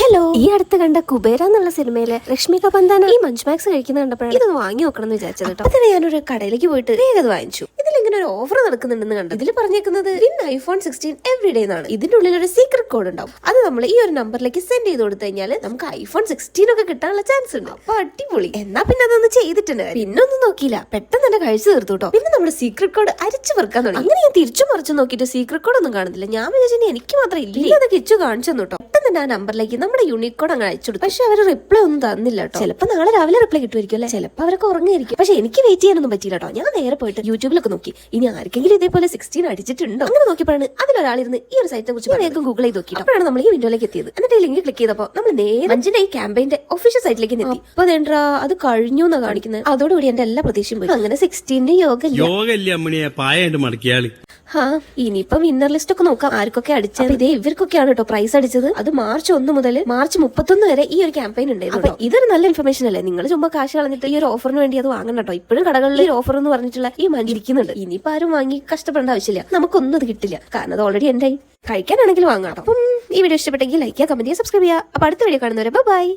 Hello ഈ അടുത്ത് കണ്ട കുബേര എന്നുള്ള സിനിമയിലെ രശ്മിക പന്താന ഈ മഞ്ച് മാക്സ് കഴിക്കുന്ന കണ്ടപ്പോഴാണ് ഇത് വാങ്ങി നോക്കണം എന്ന് വിചാരിച്ചത് കേട്ടോ. അപ്പൊ ഞാനൊരു കടയിലേക്ക് പോയിട്ട് വേഗം വാങ്ങിച്ചു. ഇതിൽ ഇങ്ങനെ ഒരു ഓഫർ നടക്കുന്നുണ്ടെന്ന് കണ്ടു ഇതിൽ പറഞ്ഞേക്കുന്നത് win iPhone sixteen every day എന്നാണ്. ഇതിന്റെ ഉള്ളിൽ ഒരു സീക്രട്ട് കോഡ് ഉണ്ടാവും. അത് നമ്മൾ ഈ ഒരു നമ്പറിലേക്ക് സെൻഡ് ചെയ്ത് കൊടുത്തു കഴിഞ്ഞാൽ നമുക്ക് ഐഫോൺ സിക്സ്റ്റീൻ ഒക്കെ കിട്ടാനുള്ള ചാൻസ് ഉണ്ട്. അപ്പൊ അടിപൊളി. എന്നാ പിന്നെ അതൊന്ന് ചെയ്തിട്ടുണ്ട് പിന്നെ ഒന്നും നോക്കിയില്ല. പെട്ടെന്ന് തന്നെ കഴിച്ചു തീർത്തു കേട്ടോ. പിന്നെ നമ്മുടെ സീക്രട്ട് കോഡ് അരിച്ചു വെറുക്കാൻ തുടങ്ങി. അങ്ങനെ ഞാൻ തിരിച്ചു മറിച്ചു നോക്കിയിട്ട് സീക്രട്ട് കോഡ് ഒന്നും കാണുന്നില്ല. ഞാൻ വിചാരിച്ചു എനിക്ക് മാത്രം ഇല്ല. അതൊക്കെ ഇച്ചു കാണിച്ചു തന്നു കേട്ടോ. തന്നെ ആ നമ്പറിലേക്ക്? നമ്മുടെ യൂണിക്കോഡ് അങ്ങനെ അങ്ങ് അയച്ചു കൊടുത്തു. പക്ഷെ അവർ റിപ്ലൈ ഒന്നും തന്നില്ല കേട്ടോ. ചിലപ്പോൾ നാളെ രാവിലെ റിപ്ലൈ കിട്ടുമായിരിക്കും അല്ലെ? ചിലപ്പോൾ അവരൊക്കെ ഉറങ്ങിയിരിക്കും. പക്ഷെ എനിക്ക് വെയിറ്റ് ചെയ്യാനൊന്നും പറ്റില്ല കേട്ടോ. ഞാൻ നേരെ പോയിട്ട് യൂട്യൂബിലൊക്കെ നോക്കി. ഇനി ആർക്കെങ്കിലും ഇതേപോലെ സിക്സ്റ്റീൻ അടിച്ചിട്ടുണ്ടോ? അങ്ങനെ നോക്കിയപ്പോഴാണ് അതിലൊരാളിരുന്ന് ഈ ഒരു സൈറ്റിനെ കുറിച്ച് വേഗം ഗൂഗിൾ ചെയ്ത് നോക്കി അപ്പോഴാണ് നമ്മൾ ഈ വിൻഡോയിലേക്ക് എത്തിയത്. എന്നിട്ട് ഈ ലിങ്ക് ക്ലിക്ക് ചെയ്തപ്പോൾ നമ്മൾ നേരെ മഞ്ചിന്റെ ഈ ക്യാമ്പയിന്റെ ഒഫീഷ്യൽ സൈറ്റിലേക്ക് എത്തി. അപ്പൊ അതേണ്ടാ അത് കഴിഞ്ഞു എന്നാ കാണിക്കുന്നത് അതോടുകൂടി എന്റെ എല്ലാ പ്രതീക്ഷയും പോയി. അങ്ങനെ സിക്സ്റ്റീന്റെ യോഗ ഇല്ല. യോഗല്ലേ അമ്മണിയെ? പായായിട്ട് മടക്കിയാൾ ഹാ ഇനിയിപ്പൊ വിന്നർ ലിസ്റ്റ് ഒക്കെ നോക്കാം. ആർക്കൊക്കെ അടിച്ചത്? ഇതേ ഇവർക്കൊക്കെയാണ് കേട്ടോ പ്രൈസ് അടിച്ചത്. അത് മാർച്ച് ഒന്ന് മുതൽ മാർച്ച് മുപ്പത്തൊന്ന് വരെ ഈ ഒരു ക്യാമ്പയിൻ ഉണ്ടായിരുന്നു അപ്പൊ ഇതൊരു നല്ല ഇൻഫർമേഷൻ അല്ലേ? നിങ്ങൾ ചുമ്മാ കാശ് കളഞ്ഞിട്ട് ഈ ഒരു ഓഫറിന് വേണ്ടി അത് വാങ്ങണം കേട്ടോ ഇപ്പോഴും കടകളിൽ ഈ ഓഫർ എന്ന് പറഞ്ഞിട്ടുള്ള ഈ മഞ്ഞ് ഇരിക്കുന്നുണ്ട്. ഇനിയിപ്പോ ആരും വാങ്ങി കഷ്ടപ്പെടേണ്ട ആവശ്യമില്ല. നമുക്കൊന്നും അത് കിട്ടില്ല. കാരണം അത് ഓൾറെഡി എന്റെ. കഴിക്കാനാണെങ്കിൽ വാങ്ങാം. അപ്പം ഈ വീഡിയോ ഇഷ്ടപ്പെട്ടെങ്കിൽ ലൈക്ക് ചെയ്യുക കമന്റ് ചെയ്യുക സബ്സ്ക്രൈബ് ചെയ്യുക. അപ്പൊ അടുത്ത വീഡിയോ കാണുന്നവരെ ബൈ